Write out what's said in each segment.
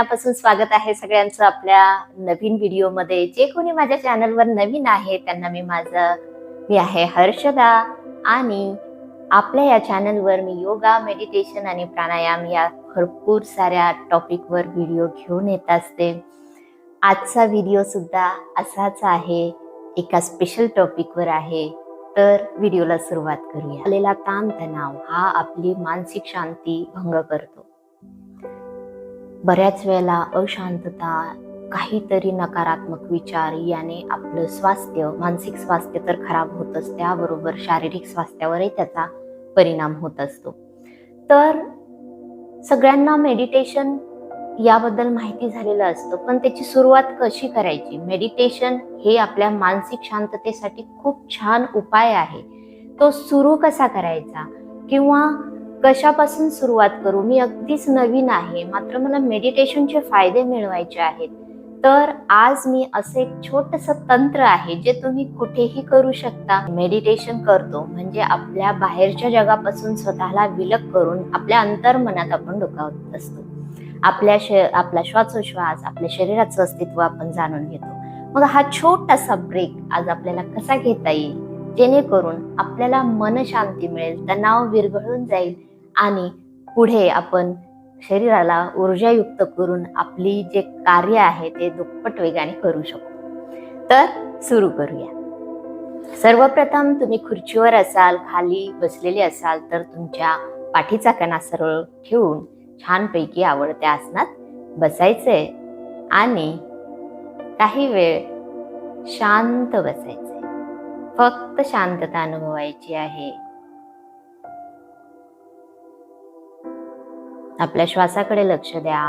मनापासून स्वागत आहे सगळ्यांचं आपल्या नवीन व्हिडिओमध्ये. जे कोणी माझ्या चॅनलवर नवीन आहे त्यांना मी माझं मी आहे हर्षदा आणि आपल्या या चॅनलवर मी योगा मेडिटेशन आणि प्राणायाम या भरपूर साऱ्या टॉपिकवर व्हिडिओ घेऊन येत असते. आजचा व्हिडिओ सुद्धा असाच आहे एका स्पेशल टॉपिकवर आहे. तर व्हिडिओला सुरुवात करूया. आलेला ताणतणाव हा आपली मानसिक शांती भंग करतो. बऱ्याच वेळेला अशांतता काहीतरी नकारात्मक विचार याने आपलं स्वास्थ्य मानसिक स्वास्थ्य तर खराब होतच त्याबरोबर शारीरिक स्वास्थ्यावरही त्याचा परिणाम होत असतो. तर सगळ्यांना मेडिटेशन याबद्दल माहिती झालेलं असतं पण त्याची सुरुवात कशी करायची? मेडिटेशन हे आपल्या मानसिक शांततेसाठी खूप छान उपाय आहे. तो सुरू कसा करायचा? किंवा कशापासून सुरुवात करू? मी अगदीच नवीन आहे. मात्र मला मेडिटेशनचे फायदे मिळवायचे आहेत. तर आज मी असे एक छोटस तंत्र आहे जे तुम्ही कुठेही करू शकता. मेडिटेशन करतो. म्हणजे आपल्या बाहेरच्या जगापासून स्वतःला विलग करून आपल्या अंतर्मनात आपण डोकावत असतो. आपल्या श आपला श्वासोश्वास आपल्या शरीराचं अस्तित्व आपण जाणून घेतो. मग हा छोटासा ब्रेक आज आपल्याला कसा घेता येईल? जेणेकरून आपल्याला मन शांती मिळेल तणाव विरघळून जाईल आणि पुढे आपण शरीराला ऊर्जायुक्त करून आपली जे कार्य आहे ते दुप्पट वेगाने करू शकू. तर सुरू करूया. सर्वप्रथम तुम्ही खुर्चीवर असाल खाली बसलेले असाल तर तुमच्या पाठीचा कणा सरळ ठेवून छानपैकी आवडत्या आसनात बसायचंय आणि काही वेळ शांत बसायचंय. फक्त शांतता अनुभवायची आहे. आपल्या श्वासाकडे लक्ष द्या.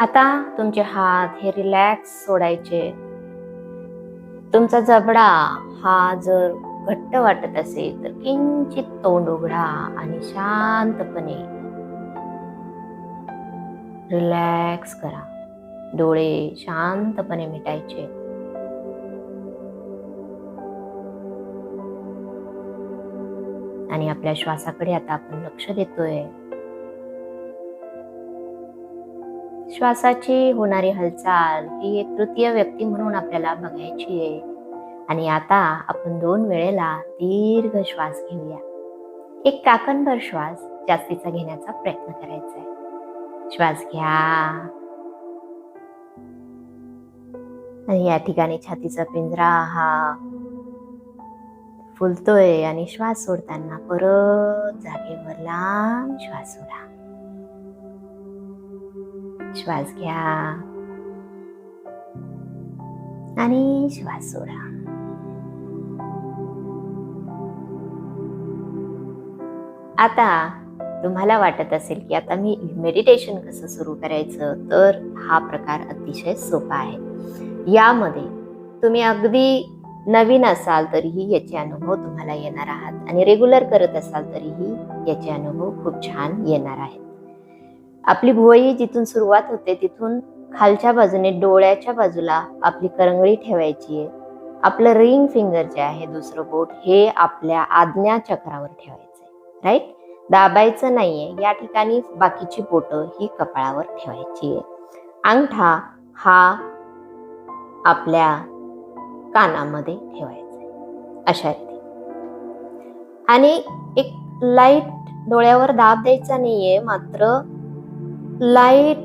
आता तुमचे हात हे रिलॅक्स सोडायचे. तुमचा जबडा हा जर घट्ट वाटत असेल तर किंचित तोंड उघडा आणि शांतपणे रिलॅक्स करा. डोळे शांतपणे मिटायचे. आणि आपल्या श्वासाकडे आता आपण लक्ष देतोय. श्वासाची होणारी हालचाल ही एक तृतीय व्यक्ती म्हणून आपल्याला बघायची आहे. आणि आता आपण दोन वेळेला दीर्घ श्वास घेऊया. एक काकणभर श्वास जास्तीचा घेण्याचा प्रयत्न करायचा आहे. श्वास घ्या. आणि या ठिकाणी छातीचा पिंजरा हा फुलतोय आणि श्वास सोडताना परत जागेवर लांब श्वास सोडा. श्वास घ्या. आणि श्वास सोडा. आता तुम्हाला वाटत असेल की आता मी मेडिटेशन कसं सुरू करायचं? तर हा प्रकार अतिशय सोपा आहे. यामध्ये तुम्ही अगदी नवीन असाल तरीही याचे अनुभव तुम्हाला येणार आहात. आणि रेग्युलर करत असाल तरीही याचे अनुभव खूप छान येणार आहेत. आपली भुवई जिथून सुरुवात होते तिथून खालच्या बाजूने डोळ्याच्या बाजूला आपली करंगळी ठेवायची आहे. आपलं रिंग फिंगर जे आहे दुसरं बोट हे आपल्या आज्ञा चक्रावर ठेवायचं राईट दाबायचं नाहीये. या ठिकाणी बाकीची बोटं ही कपाळावर ठेवायची आहे. अंगठा हा आपल्या कानामध्ये ठेवायचं. अशा रीती आणि एक लाइट डोळ्यावर दाब द्यायचा नाहीये मात्र लाइट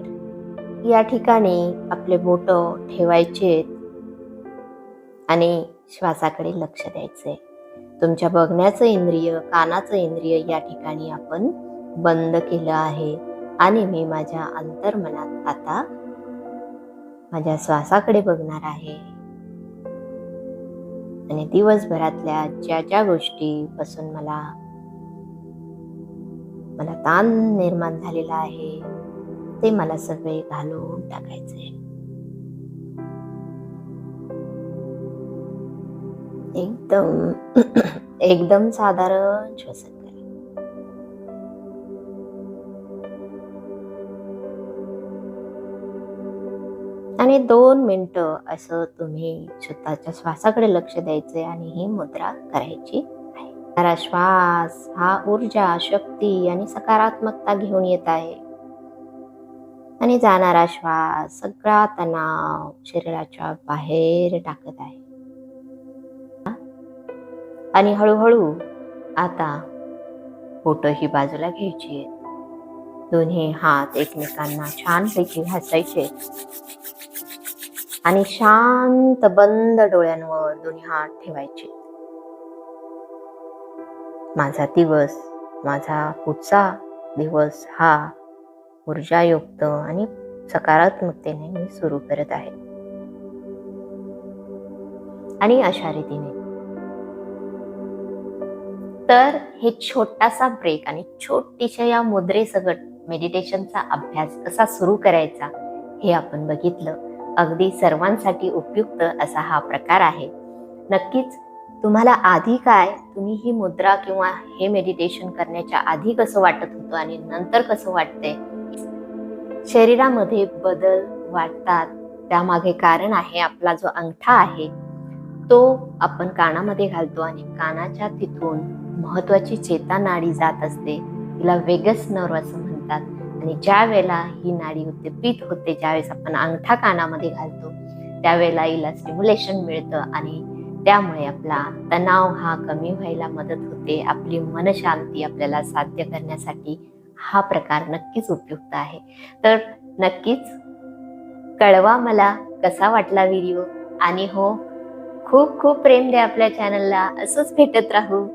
या ठिकाणी आपले बोट ठेवायचे आणि श्वासाकडे लक्ष द्यायचंय तुमच्या बघण्याचं इंद्रिय कानाचं इंद्रिय या ठिकाणी आपण बंद केलं आहे आणि मी माझ्या अंतर्मनात आता माझ्या श्वासाकडे बघणार आहे. आणि दिवसभरातल्या ज्या ज्या गोष्टी पासून मला मला ताण निर्माण झालेला आहे ते मला सगळे घालून टाकायचे. एकदम एकदम साधारण श्वसन आणि दोन मिनटं असं तुम्ही स्वतःच्या श्वासाकडे लक्ष द्यायचंय आणि ही मुद्रा करायची आहे. श्वास हा ऊर्जा शक्ती आणि सकारात्मकता घेऊन येत आहे. आणि जाणारा श्वास सगळा तणाव शरीराच्या बाहेर टाकत आहे. आणि हळूहळू आता पोट ही बाजूला घ्यायची आहेत. दोन्ही हात एकमेकांना छानपैकी घासायचे आणि शांत बंद डोळ्यांवर दोन्ही हात ठेवायचे. माझा दिवस माझा पुढचा दिवस हा ऊर्जायुक्त आणि सकारात्मकतेने मी सुरू करत आहे. आणि अशा रीतीने. तर हे छोटासा ब्रेक आणि छोटीशा या मुद्रेसकट मेडिटेशनचा अभ्यास कसा सुरू करायचा हे आपण बघितलं. अगदी सर्वांसाठी उपयुक्त असा हा प्रकार आहे. नक्कीच तुम्हाला आधी काय तुम्ही ही मुद्रा किंवा हे मेडिटेशन करण्याच्या आधी कसं वाटत होतं आणि नंतर कसं वाटतंय? शरीरामध्ये बदल वाटतात. त्यामागे कारण आहे आपला जो अंगठा आहे तो आपण कानामध्ये घालतो आणि कानाच्या तिथून महत्वाची चेता नाडी जात असते. तिला वेगस नर्व असं आणि ज्या वेळेला ही नाडी उद्दीपित होते ज्यावेळेस आपण अंगठा कानामध्ये घालतो त्यावेळेला हिला स्टिम्युलेशन मिळतं आणि त्यामुळे आपला तणाव हा कमी व्हायला मदत होते. आपली मनशांती आपल्याला साध्य करण्यासाठी हा प्रकार नक्कीच उपयुक्त आहे. तर नक्कीच कळवा मला कसा वाटला व्हिडिओ आणि हो खूप खूप प्रेम द्या आपल्या चॅनलला असंच भेटत राहू.